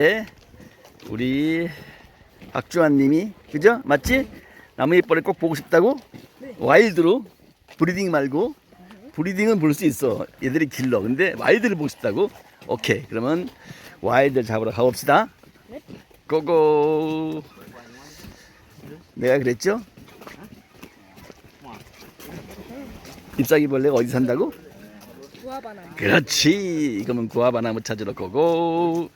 네, 우리 박주환님이 그죠? 맞지? 나무 잎벌레 꼭 보고 싶다고? 와일드로 브리딩 말고 브리딩은 볼 수 있어. 얘들이 길러. 근데 와일드를 보고 싶다고? 오케이. 그러면 와일드 잡으러 가봅시다. 고고. 내가 그랬죠? 잎사귀 벌레가 어디 산다고? 구아바나. 그렇지. 그러면 구아바나무 찾으러 고고.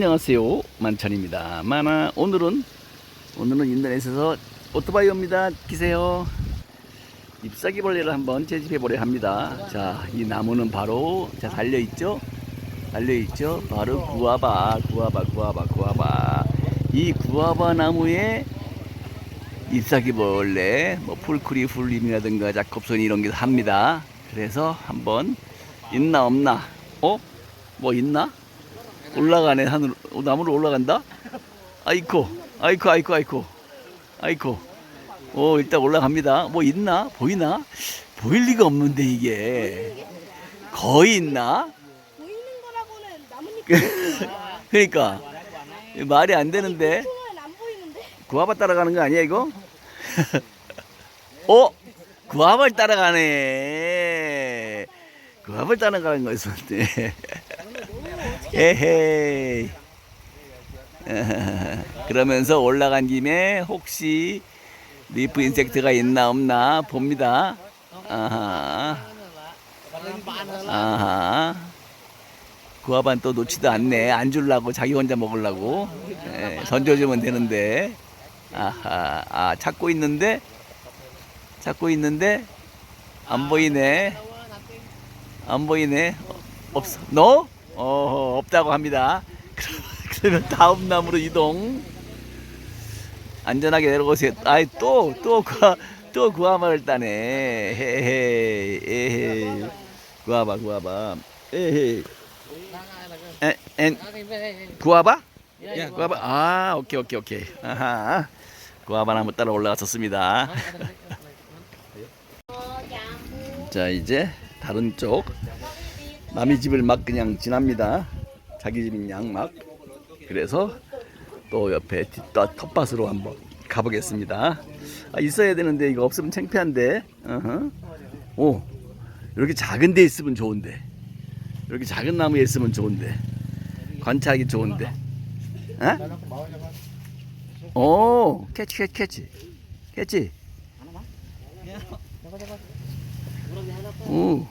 안녕하세요. 만찬입니다. 만화 오늘은? 오늘은 인터넷에서 오토바이 옵니다. 기세요. 잎사귀 벌레를 한번 채집해 보려 합니다. 자 이 나무는 바로 자 달려 있죠? 달려 있죠? 바로 구아바 구아바 구아바 구아바. 이 구아바 나무에 잎사귀 벌레 뭐 풀크리 풀림이라든가 자컵손 이런 게 합니다. 그래서 한번 있나 없나? 어? 뭐 있나? 올라가네 하늘. 어, 나무로 올라간다? 아이코 아이코 아이코 아이코. 아이코. 오 일단 올라갑니다. 뭐 있나? 보이나? 보일 리가 없는데 이게. 거의 있나? 보이는 거라고는 나뭇잎 그러니까. 말이 안 되는데. 구아바 따라가는 거 아니야 이거? 어? 구아바를 따라가네. 구아바를 따라가는 거였었는데 에헤이. 그러면서 올라간 김에 혹시 리프 인섹트가 있나 없나 봅니다. 아하. 아하. 구아반 또 놓지도 않네. 안 줄라고 자기 혼자 먹으려고. 예, 던져주면 되는데. 아하. 아, 찾고 있는데. 찾고 있는데. 안 보이네. 안 보이네. 어, 없어. 너? 어, 없다고 합니다. 그러면 다음 나무로 이동. 안전하게 내려오세요. 아이 또 또 구아 또 구아바를 따네. 헤헤 에헤 구아바 구아바 에헤 엔 구아바? 구아바 아 오케이 오케이 오케이 아하 구아바 나무 따라 올라갔었습니다. 자 이제 다른 쪽 남의 집을 막 그냥 지납니다. 자기 집인 양 막. 그래서 또 옆에 뒷밭 텃밭으로 한번 가보겠습니다. 아, 있어야 되는데 이거 없으면 창피한데. 어허. 오 이렇게 작은 데 있으면 좋은데. 이렇게 작은 나무에 있으면 좋은데. 관찰하기 좋은데. 어? 오 캐치 캐치 캐치 캐치. 오.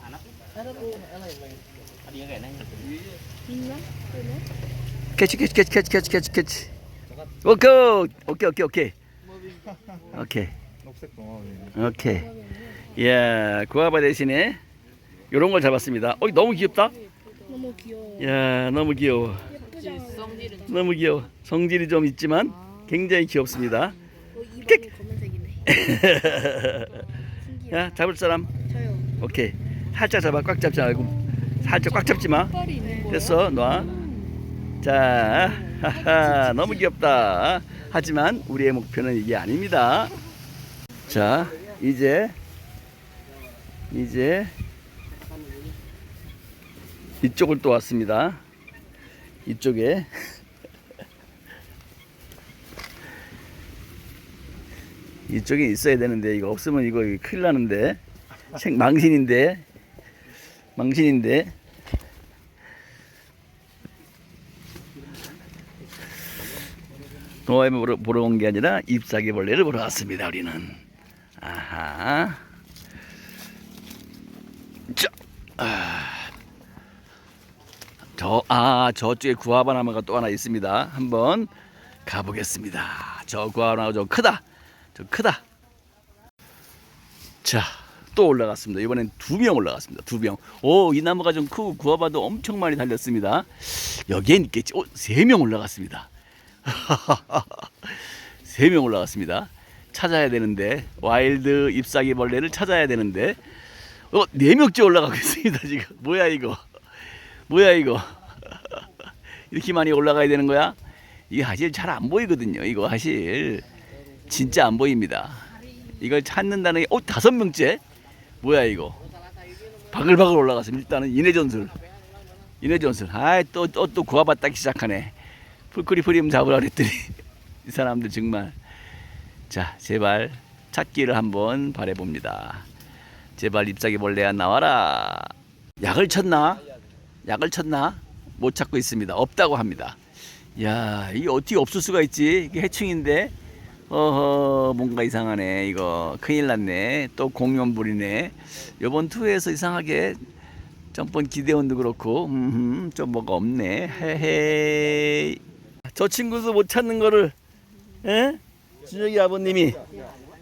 캐치 캐치 캐치 캐치 캐치 캐치 캐치. 오케이 오케이 오케이 오케이. 오케이. 오케이. 야 구아바 대신에 요런 걸 잡았습니다. 어 너무 귀엽다. 너무 귀여워. 야 너무 귀여워. 너무 귀여워. 성질이 좀 있지만 굉장히 귀엽습니다. 어. 야 잡을 사람. 저요. 오케이 살짝 잡아 꽉 잡지 말고 살짝 꽉 잡지 마. 됐어 놔. 자, 하하, 너무 귀엽다. 하지만 우리의 목표는 이게 아닙니다. 자, 이제 이제 이쪽을 또 왔습니다. 이쪽에 이쪽에 있어야 되는데 이거 없으면 이거 큰일 나는데 책 망신인데 망신인데 동화에 보러, 보러 온 게 아니라 잎사귀 벌레를 보러 왔습니다. 우리는 아하 자, 아. 저, 아, 저쪽에 구아바나무가 또 하나 있습니다. 한번 가보겠습니다. 저 구아바나무 저 크다. 저 크다. 자, 또 올라갔습니다. 이번엔 두명 올라갔습니다. 두 명. 오, 이 나무가 좀 크고 구아바도 엄청 많이 달렸습니다. 여기엔 있겠지. 오, 세 명 올라갔습니다. 세 명 올라갔습니다. 찾아야 되는데 와일드 잎사귀 벌레를 찾아야 되는데 어, 네 명째 올라가고 있습니다 지금. 뭐야 이거? 뭐야 이거? 이렇게 많이 올라가야 되는 거야? 이게 사실 잘 안 보이거든요. 이거 사실 진짜 안 보입니다. 이걸 찾는다는 게, 어, 다섯 명째? 뭐야, 이거? 바글바글 올라갔습니다. 일단은 인해 전술. 인해 전술. 아이, 또, 또, 또 구아바 따기 시작하네. 풀크리 프리움 잡으라 그랬더니, 이 사람들 정말. 자, 제발 찾기를 한번 바래봅니다. 제발 잎사귀 벌레야 나와라. 약을 쳤나? 약을 쳤나? 못 찾고 있습니다. 없다고 합니다. 야, 이게 어떻게 없을 수가 있지? 이게 해충인데. 어허, 뭔가 이상하네. 이거 큰일 났네. 또 공연불이네. 요번 투에서 이상하게 전번 기대원도 그렇고, 음, 좀 뭐가 없네. 헤헤. 저 친구도 못 찾는 거를, 에? 준혁이 아버님이.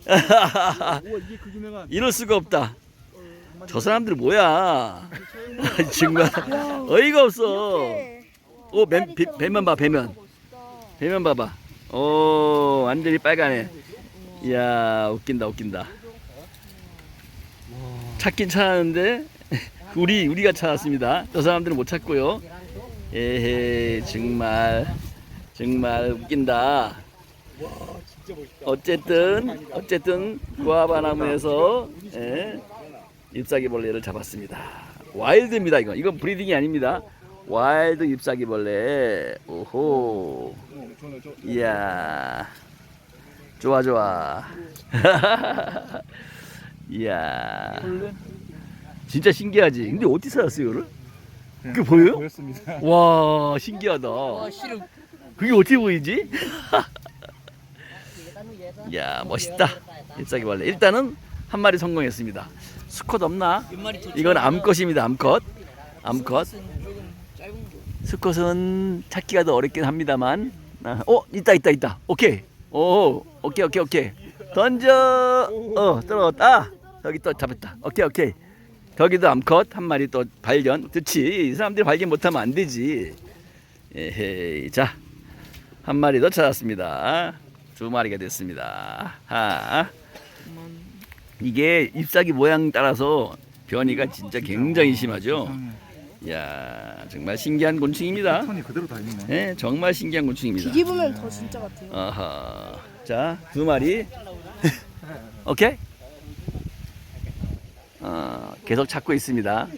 이럴 수가 없다. 저 사람들 뭐야? 정말 어이가 없어. 오, 배, 배, 배면 봐, 배면. 배면 봐봐. 오, 완전히 빨가네. 이야, 웃긴다, 웃긴다. 찾긴 찾았는데, 우리, 우리가 찾았습니다. 저 사람들은 못 찾고요. 에헤, 정말, 정말 웃긴다. 어쨌든, 어쨌든, 구아바 나무에서, 예, 잎사귀 벌레를 잡았습니다. 와일드입니다, 이건. 이건 브리딩이 아닙니다. 와일드 잎사귀벌레. 오호. 이야. 좋아, 좋아. 이야. 진짜 신기하지? 근데 어디 찾았어, 이거를? 그게 보여요? 보였습니다 와, 신기하다. 그게 어떻게 보이지? 이야, 멋있다. 잎사귀벌레. 일단은 한 마리 성공했습니다. 수컷 없나? 이건 암컷입니다, 암컷. 암컷. 수컷은 찾기가 더 어렵긴 합니다만. 아, 어, 있다, 있다, 있다. 오케이. 오, 오케이, 오케이, 오케이. 던져. 어, 떨어졌다. 여기 또 잡았다. 오케이, 오케이. 거기도 암컷 한 마리 또 발견. 그렇지. 이 사람들이 발견 못하면 안 되지. 에헤이. 자, 한 마리 더 찾았습니다. 두 마리가 됐습니다. 하. 이게 잎사귀 모양 따라서 변이가 진짜 굉장히 심하죠. 이야, 정말 신기한 곤충입니다. 턴이 그대로 다 있네 예, 정말 신기한 곤충입니다. 뒤집으면 더 진짜 같아요. 아하. 자, 두 마리. 오케이? 어, 계속 찾고 있습니다.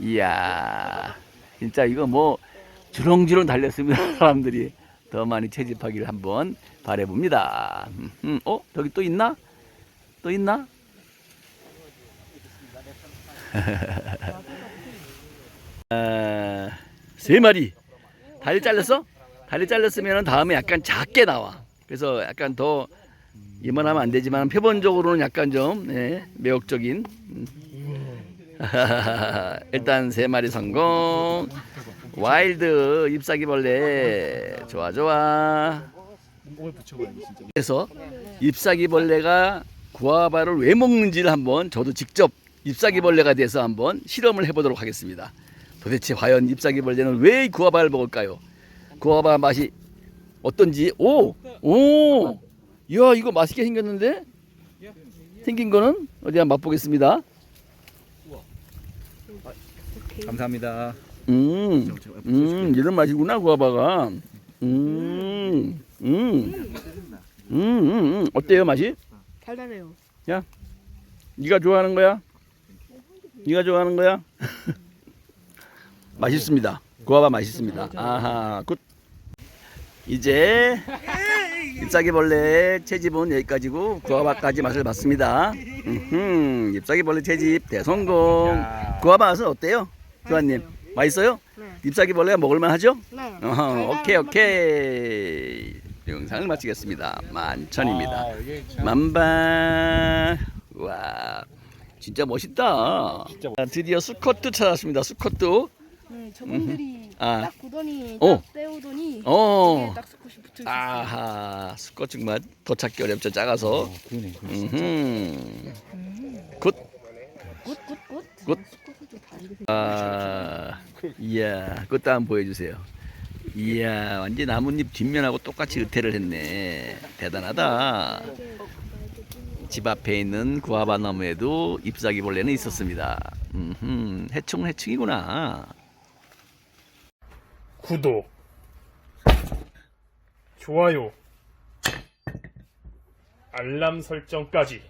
이야, 진짜 이거 뭐 주렁주렁 달렸습니다. 사람들이 더 많이 채집하기를 한번 바래봅니다. 음, 음, 어, 저기 또 있나? 또 있나? 아, 세 마리. 다리 잘렸어? 다리 잘렸으면 다음에 약간 작게 나와. 그래서 약간 더 이만하면 안 되지만 표본적으로는 약간 좀 네, 매혹적인. 음. 일단 세 마리 성공. 와일드 잎사귀벌레 좋아 좋아. 그래서 잎사귀벌레가 구아바를 왜 먹는지를 한번 저도 직접 잎사귀벌레가 돼서 한번 실험을 해보도록 하겠습니다. 도대체 과연 잎사귀 벌레는 왜 구아바를 먹을까요? 구아바 맛이 어떤지 오! 오! 이야 이거 맛있게 생겼는데? 생긴 거는 어디 한번 맛보겠습니다. 감사합니다 음, 음 이런 맛이구나 구아바가. 음, 음, 음, 음, 음. 어때요 맛이? 달달해요. 네가 좋아하는 거야? 네가 좋아하는 거야? 맛있습니다. 구아바 맛있습니다. 아하, 굿. 이제 잎사귀벌레 채집은 여기까지고 구아바까지 맛을 봤습니다. 음흠, 잎사귀벌레 채집 대성공. 구아바 맛은 어때요? 교환님 맛있어요? 네. 잎사귀벌레가 먹을만 하죠? 네. 어허, 오케이 오케이. 영상을 마치겠습니다. 만천입니다. 아, 만바 와 진짜 멋있다 드디어 수컷도 찾았습니다 수컷도 네, 저분들이 아. 딱 구더니 어. 딱 떼우더니 어 이게 딱 스컷이 붙어 있어요. 아하 정말 더 찾기 어렵죠 작아서 어, 그러네 그러네. 음흠 굿 굿굿굿. 굿. 다르게 생. 아, 이야, 그것도 한번 보여주세요. 이야, 완전 나뭇잎 뒷면하고 똑같이 의태를 했네. 대단하다. 집 앞에 있는 구아바 나무에도 잎사귀 벌레는 있었습니다. 음, 해충 해충이구나. 구독, 좋아요, 알람 설정까지.